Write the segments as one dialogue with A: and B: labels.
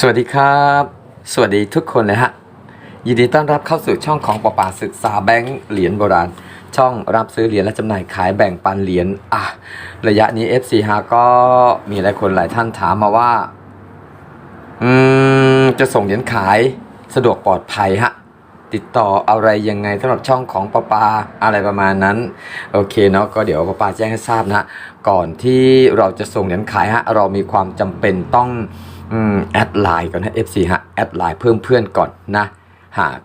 A: สวัสดีครับ สวัสดีทุกคนเลยฮะ ยินดีต้อนรับเข้าสู่ช่องของปอปาศึกษาแบงค์เหรียญโบราณ ช่องรับซื้อเหรียญและจำหน่ายขายแบ่งปันเหรียญอะระยะนี้ FC ฮะก็มีหลายคนหลายท่านถามมาว่า อืม จะส่งเหรียญขายสะดวกปลอดภัยฮะ ติดต่ออะไรยังไงสำหรับช่องของปอปาอะไรประมาณนั้น โอเคเนาะก็เดี๋ยวปอปาแจ้งให้ทราบนะ ก่อนที่เราจะส่งเหรียญขายฮะเรามีความจำเป็นต้อง แอดไลน์ก่อนนะ FC ฮะแอดไลน์เพิ่มเพื่อนก่อนนะหาก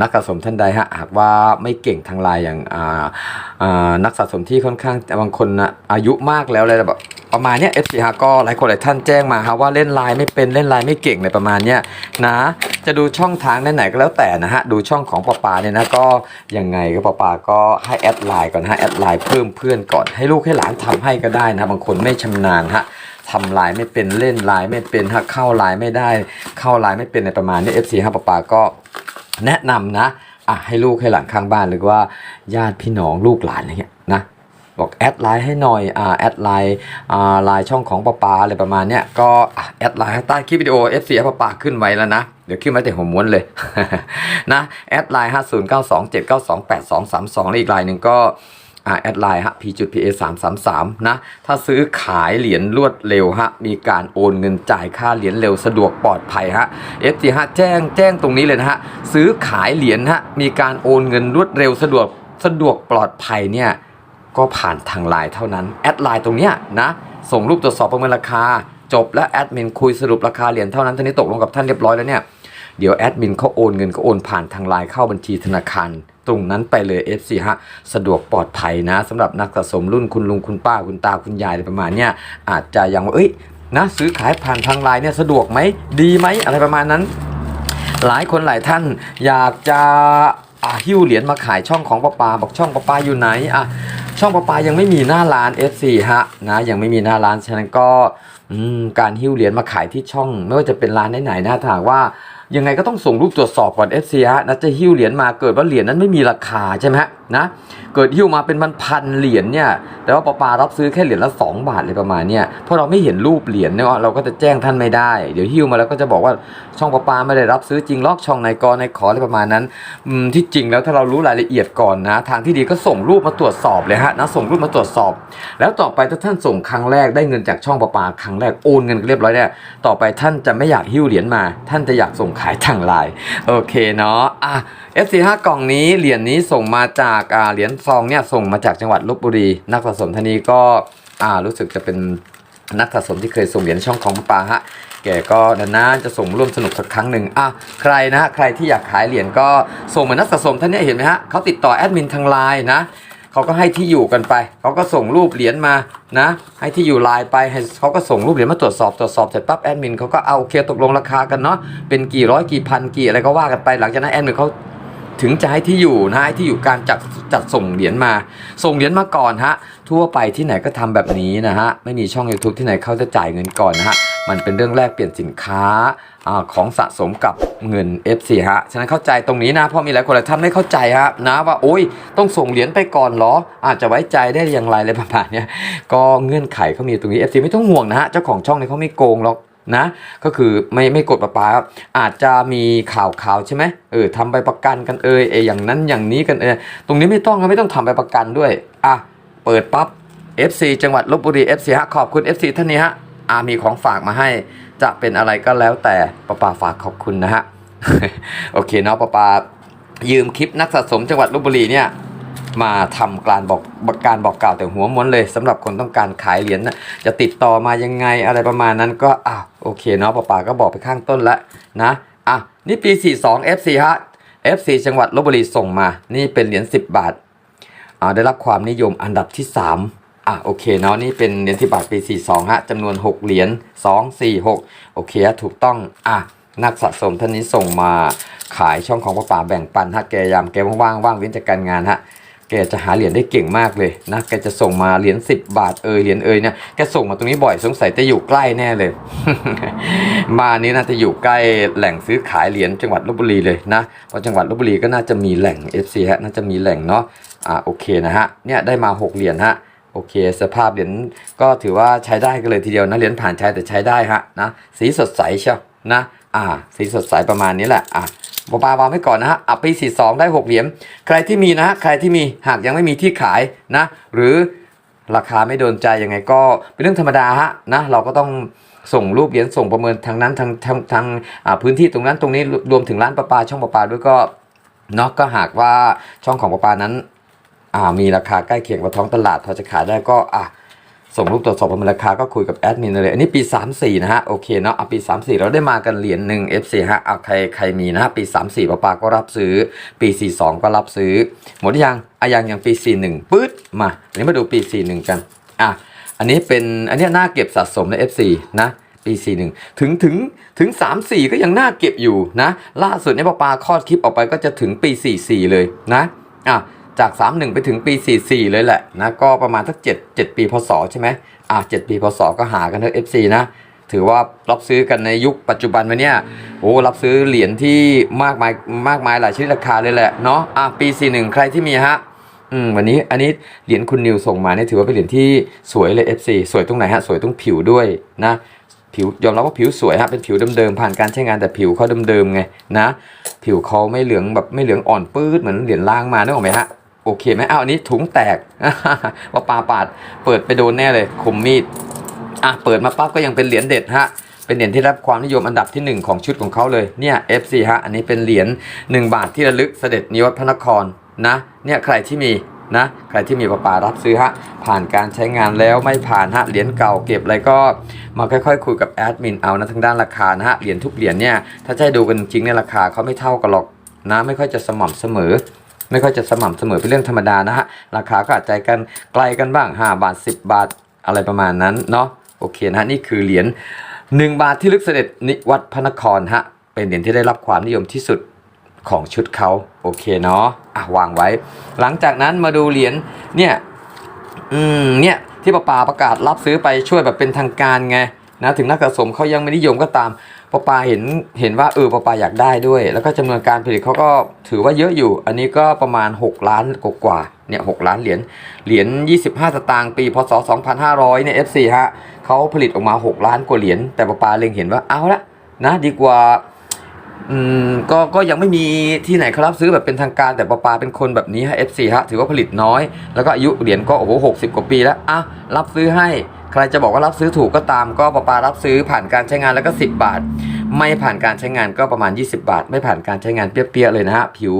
A: นักสะสมท่านใดฮะหากว่าไม่เก่งทางไลน์อย่างนักสะสมที่ค่อนข้างบางคนนะอายุมากแล้วเลยแบบประมาณเนี้ย FC ฮะก็หลายคนหลายท่านแจ้งมาฮะว่าเล่นไลน์ไม่เป็นเล่นไลน์ไม่เก่งในประมาณเนี้ยนะจะดูช่องทางไหนก็แล้วแต่นะฮะดูช่องของปอปาเนี่ยนะก็ยังไงก็ปอปาก็ให้แอดไลน์ก่อนฮะแอดไลน์เพิ่มเพื่อนก่อนให้ลูกให้หลานทำให้ก็ได้นะบางคนไม่ชำนาญฮะ ทำลน์ไม่เป็นเล่นลน์ไม่เป็นฮะเข้าลน์ไม่ได้ เข้าลน์ไม่เป็นในประมาณนี้ FC ฮะปอปาก็แนะนำนะอะให้ลูกให้หลานข้างบ้านหรือว่าญาติพี่น้องลูกหลานอะไรเงี้ยนะบอกแอดไลน์ให้หน่อยอ่าแอดไลน์อ่าไลน์ช่องของปาปาอะไรประมาณเนี้ยก็แอดไลน์ใต้คลิปวิดีโอ FC ปาปาขึ้นไว้แล้วนะเดี๋ยวขึ้นไว้แต่หัวม้วนเลยนะแอดไลน์ห้าศูนย์เก้าสองเจ็ดเก้าสองแปดสองสามสองและอีกไลน์หนึ่งก็ อ่าแอดไลน์ฮะ p จุด pa สามสามสามนะ ถ้าซื้อขายเหรียญรวดเร็วฮะ มีการโอนเงินจ่ายค่าเหรียญเร็วสะดวกปลอดภัยฮะ FT ฮะแจ้งแจ้งตรงนี้เลยนะฮะ ซื้อขายเหรียญฮะ มีการโอนเงินรวดเร็วสะดวกสะดวกปลอดภัยเนี่ย ก็ผ่านทางไลน์เท่านั้น แอดไลน์ตรงเนี้ยนะ ส่งรูปตรวจสอบประเมินราคา จบแล้วแอดมินคุยสรุปราคาเหรียญเท่านั้นท่านี้ตกลงกับท่านเรียบร้อยแล้วเนี่ย เดี๋ยวแอดมินเขาโอนเงินก็โอนผ่านทางไลน์เข้าบัญชีธนาคาร ตรงนั้นไปเลย FC ฮะสะดวกปลอดภัยนะสำหรับนักสะสมรุ่นคุณลุงคุณป้าคุณตาคุณยายอะไรประมาณเนี้ยอาจจะยังว่าเอ้ยนะซื้อขายผ่านทางไลน์เนี่ยสะดวกไหมดีไหมอะไรประมาณนั้น หลายคนหลายท่านอยากจะอาหิ้วเหรียญมาขายช่องของปาปาบอกช่องปาปาอยู่ไหนอะช่องปาปายังไม่มีหน้าร้าน F4 ฮะนะยังไม่มีหน้าร้านฉะนั้นก็การหิ้วเหรียญมาขายที่ช่อง ไม่ว่าจะเป็นร้านไหนๆนะถ้าหากว่า ยังไงก็ต้องส่งรูปตรวจสอบก่อน FC ฮะนะจะหิ้วเหรียญมาเกิดว่าเหรียญนั้นไม่มีราคาใช่ไหมฮะ นะเกิดหิ้วมาเป็นพันพันๆเหรียญเนี่ยแต่ว่าปาปารับซื้อแค่เหรียญละ 2 บาทเลยประมาณเนี่ยเพราะเราไม่เห็นรูปเหรียญเนี่ยเราก็จะแจ้งท่านไม่ได้ เดี๋ยวหิ้วมาแล้วก็จะบอกว่าช่องปาปาไม่ได้รับซื้อจริงลอกช่องในกรในขออะไรประมาณนั้นที่จริงแล้วถ้าเรารู้รายละเอียดก่อนนะ ทางที่ดีก็ส่งรูปมาตรวจสอบเลยฮะนะส่งรูปมาตรวจสอบ แล้วต่อไปถ้าท่านส่งครั้งแรกได้เงินจากช่องปาปาครั้งแรกโอนเงินเรียบร้อยเนี่ยต่อไปท่านจะไม่อยากหิ้วเหรียญมา ท่านจะอยากส่งขายทางไลน์โอเคเนาะ อะ F45 กล่องนี้เหรียญนี้ส่งมาจากอ่าเหรียญซองเนี่ยส่งมาจากจังหวัดลบบุรี นักสะสมท่านนี้ก็อ่ารู้สึกจะเป็นนักสะสมที่เคยส่งเหรียญช่องของปาปาฮะแกก็นานๆจะส่งร่วมสนุกสักครั้งหนึ่งอะใครนะใครที่อยากขายเหรียญก็ส่งมานักสะสมท่านนี้เห็นไหมฮะเขาติดต่อแอดมินทางไลน์นะ เขาก็ให้ที่อยู่กันไป เขาก็ส่งรูปเหรียญมานะ ให้ที่อยู่ไลน์ไปเขาก็ส่งรูปเหรียญมาตรวจสอบตรวจสอบเสร็จปั๊บแอดมินเขาก็เอาโอเคตกลงราคากันเนาะเป็นกี่ร้อยกี่พันกี่อะไรก็ว่ากันไป หลังจากนั้นแอดมินเขาถึงจะให้ที่อยู่นะให้ที่อยู่การจัดจัดส่งเหรียญมา ส่งเหรียญมาก่อนฮะ ทั่วไปที่ไหนก็ทำแบบนี้นะฮะ ไม่มีช่อง YouTube ที่ไหนเขาจะจ่ายเงินก่อนนะฮะ มันเป็นเรื่องแรกเปลี่ยนสินค้าอของสะสมกับเงิน FC ฮะ ฉะนั้นเข้าใจตรงนี้นะ เพราะมีหลายคนหลายท่านไม่เข้าใจฮะนะว่าโอ้ยต้องส่งเหรียญไปก่อนเหรอ อาจจะไว้ใจได้อย่างไรเลยประมาณเนี้ยก็เงื่อนไขเขามีตรงนี้ FC ไม่ต้องห่วงนะฮะ เจ้าของช่องเนี่ยเขาไม่โกงหรอกนะก็คือไม่ไม่กดประปาครับอาจจะมีข่าวข่าวใช่ไหมเออทำใบประกันกันเอยเอยอย่างนั้นอย่างนี้กันเอยตรงนี้ไม่ต้องไม่ต้องทำใบประกันด้วยอะเปิดปั๊บ FC จังหวัดลบบุรี FC ฮะขอบคุณ FC ท่านนี้ฮะ อามีของฝากมาให้ จะเป็นอะไรก็แล้วแต่ประปาฝากขอบคุณนะฮะ โอเคเนาะประปายืมคลิปนักสะสมจังหวัดลบบุรีเนี่ยมาทำการบอกการบอกกล่าวแต่หัวม้วนเลยสำหรับคนต้องการขายเหรียญนะจะติดต่อมายังไงอะไรประมาณนั้นก็อะโอเคเนาะป้าป๋าก็บอกไปข้างต้นแล้วนะอะนี่ปี 42 FC ฮะ FC จังหวัดลบบุรีส่งมา นี่เป็นเหรียญ10 บาทอ่าได้รับความนิยมอันดับที่ 3 อะโอเคเนาะนี่เป็นเหรียญ10บาทปี 42ฮะจำนวน 6 เหรียญ2 4 6 โอเคฮะถูกต้องอะนักสะสมท่านนี้ส่งมาขายช่องของป้าป๋าแบ่งปันฮะแกยามแกว่างๆว่างเว้นจากการงานฮะแกจะหาเหรียญได้เก่งมากเลยนะแกจะส่งมาเหรียญ10 บาทเอยเหรียญเอยเนี่ยแกส่งมาตรงนี้บ่อยสงสัยจะอยู่ใกล้แน่เลย มานี้น่าจะอยู่ใกล้แหล่งซื้อขายเหรียญจังหวัดลบบุรีเลยนะเพราะจังหวัดลบบุรีก็น่าจะมีแหล่ง FC ฮะน่าจะมีแหล่งเนาะอ่าโอเคนะฮะเนี่ยได้มา 6 เหรียญฮะ โอเค สภาพเหรียญก็ถือว่าใช้ได้กันเลยทีเดียวนะเหรียญผ่านใช้แต่ใช้ได้ฮะนะสีสดใสเชียวนะอ่าสีสดใสประมาณนี้แหละอะปปาวางไว้ก่อนนะฮะอะปี42ได้6เหรียญใครที่มีนะฮะใครที่มีหากยังไม่มีที่ขายนะหรือราคาไม่โดนใจยังไงก็เป็นเรื่องธรรมดาฮะนะเราก็ต้องส่งรูปเหรียญส่งประเมินทางนั้นทางทางทางอ่าพื้นที่ตรงนั้นตรงนี้รวมถึงร้านประปาช่องประปาด้วยก็เนาะก็หากว่าช่องของประปานั้น อ่ามีราคาใกล้เคียงกับท้องตลาดพอจะขายได้ก็อะส่งรูปตรวจสอบประเมินราคาก็คุยกับแอดมินเลยอันนี้ปี 34 นะฮะ โอเคเนาะเอาปี 34 เราได้มากันเหรียญหนึ่ง FC ฮะเอาใครใครมีนะฮะ ปี 34ปาปาก็รับซื้อ ปี 42 ก็รับซื้อ หมดยังอะยังยังปี 41ปื๊ดมาอันนี้มาดูปี 41 กันอะอันนี้เป็นอันนี้น่าเก็บสะสมใน F4 นะปี 41 ถึงถึงถึง 34 ก็ยังน่าเก็บอยู่นะ ล่าสุดเนี่ยปาปาคลอดคลิปออกไปก็จะถึงปี 44 เลยนะอะ จาก 31 ไปถึงปี 44 เลยแหละนะก็ประมาณสัก7 7 ปีพศใช่ไหมอะ7ปีพศก็หากันเถอะ FC นะ ถือว่ารับซื้อกันในยุคปัจจุบันวันเนี้ยโอ้รับซื้อเหรียญที่มากมายมากมายหลายชนิดราคาเลยแหละเนาะอะปี 41 ใครที่มีฮะอืมวันนี้อันนี้เหรียญคุณนิวส่งมาเนี่ยถือว่าเป็นเหรียญที่สวยเลย FC สวยตรงไหนฮะสวยตรงผิวด้วยนะผิวยอมรับว่าผิวสวยฮะเป็นผิวเดิมๆผ่านการใช้งานแต่ผิวเขาเดิมๆไงนะ ผิวเขาไม่เหลืองแบบไม่เหลืองอ่อนปื้ดเหมือนเหรียญล่างมานึกออกไหมฮะ โอเคไหมอ้าวอันนี้ถุงแตกว่าปลาปาด เปิดไปโดนแน่เลยคมมีดอะเปิดมาปั๊บก็ยังเป็นเหรียญเด็ดฮะเป็นเหรียญที่รับความนิยมอันดับทีหนึ่1 ของชุดของเขาเลยเนี่ย FC ฮะอันนี้เป็นเหรียญ1 บาทที่ระลึกเสด็จนิวัฒพระนครนะเนี่ยใครที่มีนะใครที่มีปลาปารับซื้อฮะผ่านการใช้งานแล้วไม่ผ่านฮะเหรียญเก่าเก็บอะไรก็มาค่อยๆ คุยกับแอดมินเอานะทางด้านราคานะฮะเหรียญทุกเหรียญเนี่ยถ้าจะให้ดูกันจริงเนี่ยราคาเขาไม่เท่ากันหรอกนะไม่ค่อยจะสม่ำเสมอ ไม่ค่อยจะสม่ำเสมอเป็นเรื่องธรรมดานะฮะ ราคาก็อาจจะกันไกลกันบ้าง 5 บาท 10 บาทอะไรประมาณนั้นเนาะโอเคนะฮะนี่คือเหรียญ1 บาทที่ลึกเสด็จนิวัดพระนครฮะเป็นเหรียญที่ได้รับความนิยมที่สุดของชุดเขาโอเคเนาะอะวางไว้ หลังจากนั้นมาดูเหรียญเนี่ยอืมเนี่ยที่ป้าปาประกาศรับซื้อไปช่วยแบบเป็นทางการไงนะถึงนักสะสมเขายังไม่นิยมก็ตาม ป้าปาเห็นเห็นว่าเออป้าปาอยากได้ด้วย แล้วก็จำนวนการผลิตเขาก็ถือว่าเยอะอยู่ อันนี้ก็ประมาณ 6 ล้านกว่าๆเนี่ย6ล้านเหรียญเหรียญ25 สตางค์ปีพศ 2500เนี่ย FC ฮะเขาผลิตออกมา 6 ล้านกว่าเหรียญแต่ป้าปาเล็งเห็นว่าเอาละนะดีกว่าอืมก็ก็ยังไม่มีที่ไหนเขารับซื้อแบบเป็นทางการแต่ปาปาเป็นคนแบบนี้ฮะ FC ฮะถือว่าผลิตน้อย แล้วก็อายุเหรียญก็โอ้โหหกสิบกว่าปีแล้วอะรับซื้อให้ ใครจะบอกว่ารับซื้อถูกก็ตามก็ปาปารับซื้อผ่านการใช้งานแล้วก็ 10 บาท ไม่ผ่านการใช้งานก็ประมาณ 20 บาท ไม่ผ่านการใช้งานเปี้ยๆเลยนะฮะผิว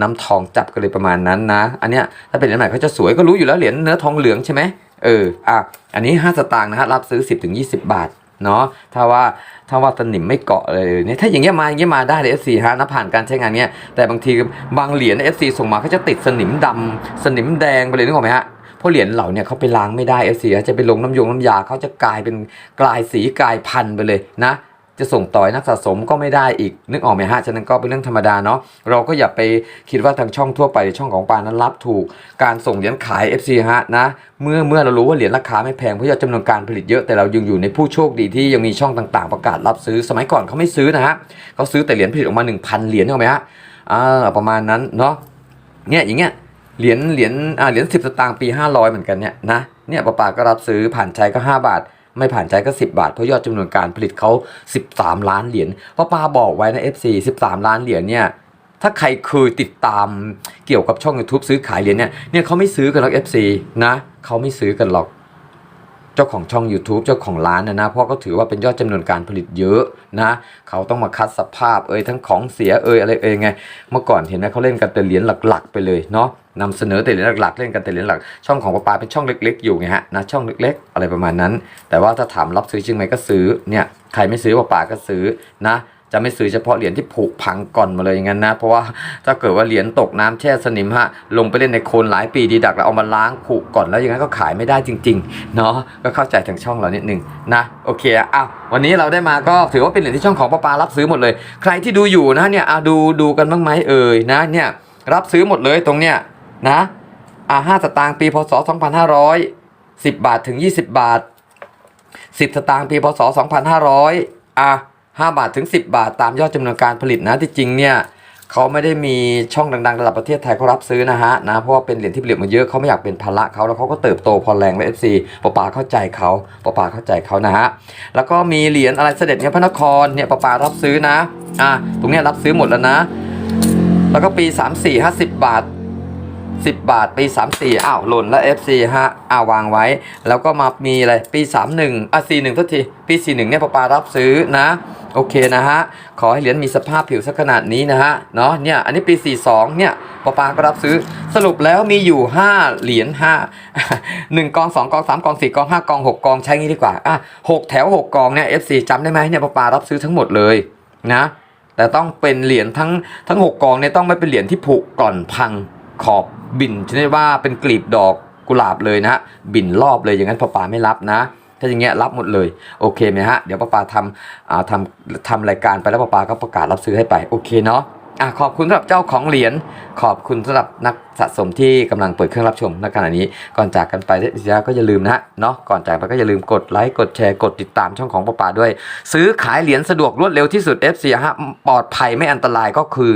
A: น้ำทองจับกันเลยประมาณนั้นนะ อันเนี้ยถ้าเป็นเหรียญใหม่เขาจะสวยก็รู้อยู่แล้วเหรียญเนื้อทองเหลืองใช่ไหมเอออะอันนี้ 5 สตางค์นะฮะรับซื้อ 10-20 บาทเนาะถ้าว่าถ้าว่าสนิมไม่เกาะเลยเนี่ยถ้าอย่างเงี้ยมาอย่างเงี้ยมาได้เลย FC ฮะนะผ่านการใช้งานเนี้ยแต่บางทีบางเหรียญ FC ส่งมาเขาจะติดสนิมดำสนิมแดงไปเลยนึกออกไหมฮะ เพราะเหรียญเหล่าเนี่ยเขาไปล้างไม่ได้ FC ฮะจะไปลงน้ำยงน้ำยาเขาจะกลายเป็นกลายสีกลายพันธุ์ไปเลยนะจะส่งต่อยนักสะสมก็ไม่ได้อีกนึกออกไหมฮะฉะนั้นก็เป็นเรื่องธรรมดาเนาะเราก็อย่าไปคิดว่าทางช่องทั่วไปช่องของปานั้นรับถูก การส่งเหรียญขาย FC ฮะนะเมื่อเมื่อเรารู้ว่าเหรียญราคาไม่แพงเพราะยอดจำนวนการผลิตเยอะแต่เรายังอยู่ในผู้โชคดีที่ยังมีช่องต่างๆ ประกาศรับซื้อสมัยก่อนเขาไม่ซื้อนะฮะเขาซื้อแต่เหรียญผลิตออกมา 1,000 เหรียญนึกออกไหมฮะอ่าประมาณนั้นเนาะเนี่ยอย่างเงี้ย เหรียญเหรียญอ่าเหรียญสิบสตางค์ปี500เหมือนกันเนี่ยนะเนี่ยป้าป่าก็รับซื้อผ่านใจก็5บาท ไม่ผ่านใจก็10บาท เพราะยอดจำนวนการผลิตเขา13ล้านเหรียญป้าป่าบอกไว้นะ FC 13ล้านเหรียญเนี่ยถ้าใครเคยติดตามเกี่ยวกับช่อง YouTube ซื้อขายเหรียญเนี่ยเนี่ยเขาไม่ซื้อกันหรอก FC นะเขาไม่ซื้อกันหรอก เจ้าของช่อง YouTube เจ้าของร้านนะนะเพราะก็ถือว่าเป็นยอดจำนวนการผลิตเยอะนะเขาต้องมาคัดสภาพเอ่ยทั้งของเสียเอ่ยอะไรเอ่ยไง เมื่อก่อนเห็นไหมเขาเล่นกันแต่เหรียญหลัก ๆ ไปเลยเนาะนำเสนอแต่เหรียญหลักๆเล่นกันแต่เหรียญหลัก ช่องของปาปาเป็นช่องเล็ก ๆ อยู่ไงฮะนะช่องเล็ก ๆ อะไรประมาณนั้น แต่ว่าถ้าถามรับซื้อจริงไหมก็ซื้อเนี่ยใครไม่ซื้อปาปาก็ซื้อนะ จะไม่ซื้อเฉพาะเหรียญที่ผุพังก่อนมาเลยอย่างนั้นนะ เพราะว่าถ้าเกิดว่าเหรียญตกน้ำแช่สนิมฮะลงไปเล่นในโคลนหลายปีดีดักแล้วเอามาล้างผุก่อนแล้วอย่างนั้นก็ขายไม่ได้จริงๆเนาะก็เข้าใจทางช่องเรานิดนึงนะโอเคอะอ้าววันนี้เราได้มาก็ถือว่าเป็นเหรียญที่ช่องของปาปารับซื้อหมดเลย ใครที่ดูอยู่นะเนี่ยอะดูดูกันบ้างไหมเอ่ยนะเนี่ยรับซื้อหมดเลยตรงเนี้ยนะอะห้าสตางค์ปีพศ2500 10บาทถึง20บาท10สตางค์ปีพศ2500อะ 5 บาทถึง 10 บาท ตามยอดจำนวนการผลิตนะที่จริงเนี่ยเขาไม่ได้มีช่องดังๆ ระดับประเทศไทยเขารับซื้อนะฮะนะเพราะว่าเป็นเหรียญที่ผลิตมาเยอะเขาไม่อยากเป็นภาระเขาแล้วเขาก็เติบโตพอแรงและเอฟซีปปาเข้าใจเขาปปาเข้าใจเขานะฮะแล้วก็มีเหรียญอะไรเสด็จเนี่ยพระนครเนี่ยปปารับซื้อนะอะตรงเนี้ยรับซื้อหมดแล้วนะ แล้วก็ปี 3 4 50 บาท 10 บาท ปี 34อ้าวหล่นแล้ว FC ฮะอ้าววางไว้ แล้วก็มามีอะไร ปี 31อะ41ทุกที ปี 41เนี่ยปปารับซื้อนะ โอเคนะฮะ ขอให้เหรียญมีสภาพผิวสักขนาดนี้นะฮะ เนาะเนี่ย อันนี้ปี 42 เนี่ยปปาก็รับซื้อ สรุปแล้วมีอยู่ 5 เหรียญ5 1กอง2กอง3กอง4กอง5กอง6กองใช้งี้ดีกว่า อะ6แถว 6 กองเนี่ย FC จำได้ไหมเนี่ยปปารับซื้อทั้งหมดเลยนะ แต่ต้องเป็นเหรียญทั้งทั้ง 6 กองเนี่ยต้องไม่เป็นเหรียญที่ผุก่อนพัง ขอบบินชนิดว่าเป็นกลีบดอกกุหลาบเลยนะฮะบินรอบเลยอย่างนั้นปอปาไม่รับนะ ถ้าอย่างเงี้ยรับหมดเลยโอเคไหมฮะเดี๋ยวป้าปาทำอ่าทำทำรายการไปแล้วป้าปาก็ประกาศรับซื้อให้ไปโอเคเนาะอะขอบคุณสำหรับเจ้าของเหรียญขอบคุณสำหรับนักสะสมที่กำลังเปิดเครื่องรับชมในขณะนี้ ก่อนจากกันไปที่ยก็อย่าลืมนะฮะเนาะก่อนจากไปก็อย่าลืมกดไลค์กดแชร์กดติดตามช่องของป้าปาด้วย ซื้อขายเหรียญสะดวกรวดเร็วที่สุด FC ฮะปลอดภัยไม่อันตรายก็คือ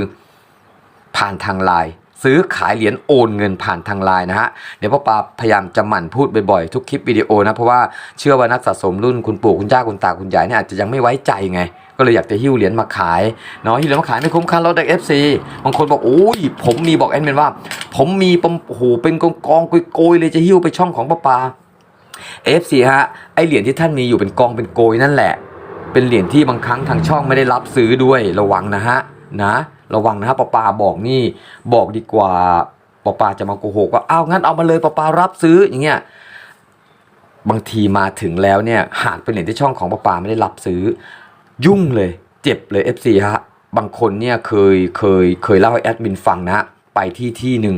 A: ผ่านทางไลน์ ซื้อขายเหรียญโอนเงินผ่านทางไลน์นะฮะเดี๋ยวพ่อปาพยายามจะหมั่นพูดบ่อยๆทุกคลิปวิดีโอนะเพราะว่าเชื่อว่านักสะสมรุ่นคุณปู่คุณย่าคุณตาคุณยายเนี่ยอาจจะยังไม่ไว้ใจไง ก็เลยอยากจะหิ้วเหรียญมาขายเนาะหิ้วเหรียญมาขายไม่คุ้มค่ารถเด็กเอฟซีบางคนบอกโอ้ยผมมีบอกแอดมินว่า ผมมีปมโอ้โหเป็นกองกองโกยเลยจะหิ้วไปช่องของป้าปาเอฟซีฮะไอเหรียญที่ท่านมีอยู่เป็นกองเป็นโกยนั่นแหละ เป็นเหรียญที่บางครั้งทางช่องไม่ได้รับซื้อด้วยระวังนะฮะนะ ระวังนะฮะปอปาบอกนี่บอกดีกว่าปอปาจะมาโกหกว่าอ้าวงั้นเอามาเลยปอปารับซื้ออย่างเงี้ยบางทีมาถึงแล้วเนี่ยหากเป็นเหรียญที่ช่องของปอปาไม่ได้รับซื้อ ยุ่งเลยเจ็บเลย FC ฮะบางคนเนี่ยเคยเคยเคยเล่าให้แอดมินฟังนะ ไปที่ที่หนึ่ง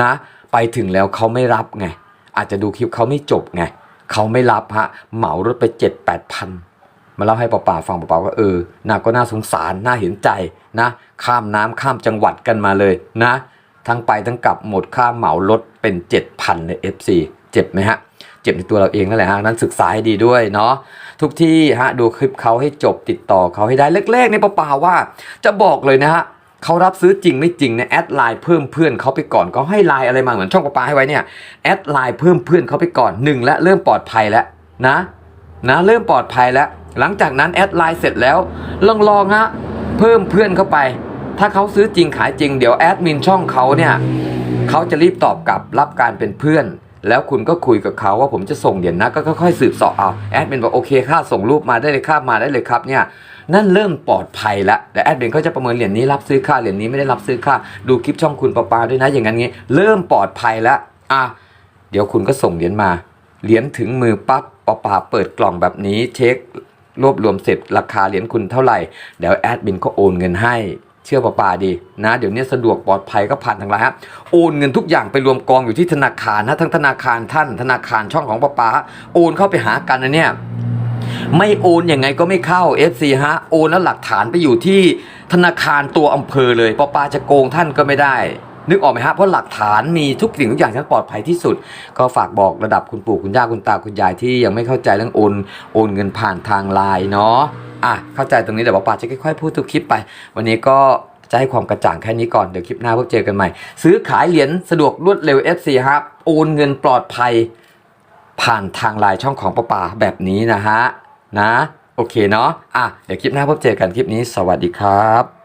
A: นะ ไปถึงแล้วเขาไม่รับไง อาจจะดูคลิปเขาไม่จบไงเขาไม่รับฮะเหมารถไปเจ็ดแปดพัน มาเล่าให้ป้าป่าฟังป้าป่าว่าเออน่าก็น่าสงสารน่าเห็นใจนะ ข้ามน้ำข้ามจังหวัดกันมาเลยนะ ทั้งไปทั้งกลับหมดค่าเหมารถเป็น 7,000เลย FC เจ็บไหมฮะเจ็บในตัวเราเองนั่นแหละฮะนั้นศึกษาให้ดีด้วยเนาะทุกที่ฮะดูคลิปเขาให้จบติดต่อเขาให้ได้แรกๆในป้าป่าว่า จะบอกเลยนะฮะเขารับซื้อจริงไม่จริงเนี่ยแอดไลน์เพิ่มเพื่อนเขาไปก่อนเขาให้ไลน์อะไรมาเหมือนช่องป้าป่าให้ไว้เนี่ยแอดไลน์เพิ่มเพื่อนเขาไปก่อนหนึ่งและเริ่มปลอดภัยแล้วนะนะเริ่มปลอดภัยแล้ว หลังจากนั้นแอดไลน์เสร็จแล้วลองลองฮะเพิ่มเพื่อนเข้าไป ถ้าเขาซื้อจริงขายจริงเดี๋ยวแอดมินช่องเขาเนี่ยเขาจะรีบตอบกลับรับการเป็นเพื่อน แล้วคุณก็คุยกับเขาว่าผมจะส่งเหรียญนะก็ค่อยๆสืบสอบเอาแอดมินบอกโอเคค่าส่งรูปมาได้เลยค่ามาได้เลยครับเนี่ยนั่นเริ่มปลอดภัยแล้วแต่แอดมินเขาจะประเมินเหรียญนี้รับซื้อค่าเหรียญนี้ไม่ได้รับซื้อค่า ดูคลิปช่องคุณปาปาด้วยนะอย่างนั้นงี้เริ่มปลอดภัยแล้วอะเดี๋ยวคุณก็ส่งเหรียญมาเหรียญถึงมือปั๊บปอปาเปิดกล่องแบบนี้เช็ค รวบรวมเสร็จราคาเหรียญคุณเท่าไหร่ เดี๋ยวแอดมินก็โอนเงินให้เชื่อปอปาดีนะ เดี๋ยวนี้สะดวกปลอดภัยก็ผ่านทางไลน์ฮะโอนเงินทุกอย่างไปรวมกองอยู่ที่ธนาคารนะทั้งธนาคารท่านธนาคารช่องของปอปาโอนเข้าไปหากันนะเนี่ยไม่โอนยังไงก็ไม่เข้า FC ฮะโอนแล้วหลักฐานไปอยู่ที่ธนาคารตัวอำเภอเลยปอปาจะโกงท่านก็ไม่ได้ นึกออกไหมฮะเพราะหลักฐานมีทุกสิ่งทุกอย่างที่ปลอดภัยที่สุด ก็ฝากบอกระดับคุณปู่คุณย่าคุณตาคุณยายที่ยังไม่เข้าใจเรื่องโอนโอนเงินผ่านทางไลน์เนาะอะเข้าใจตรงนี้เดี๋ยวปอปาจะค่อยๆพูดทุกคลิปไป วันนี้ก็จะให้ความกระจ่างแค่นี้ก่อนเดี๋ยวคลิปหน้าพบเจอกันใหม่ ซื้อขายเหรียญสะดวกรวดเร็ว FC ครับโอนเงินปลอดภัย ผ่านทางไลน์ช่องของป้าป่าแบบนี้นะฮะนะ โอเคเนาะอะเดี๋ยวคลิปหน้าพบเจอกันคลิปนี้ สวัสดีครับ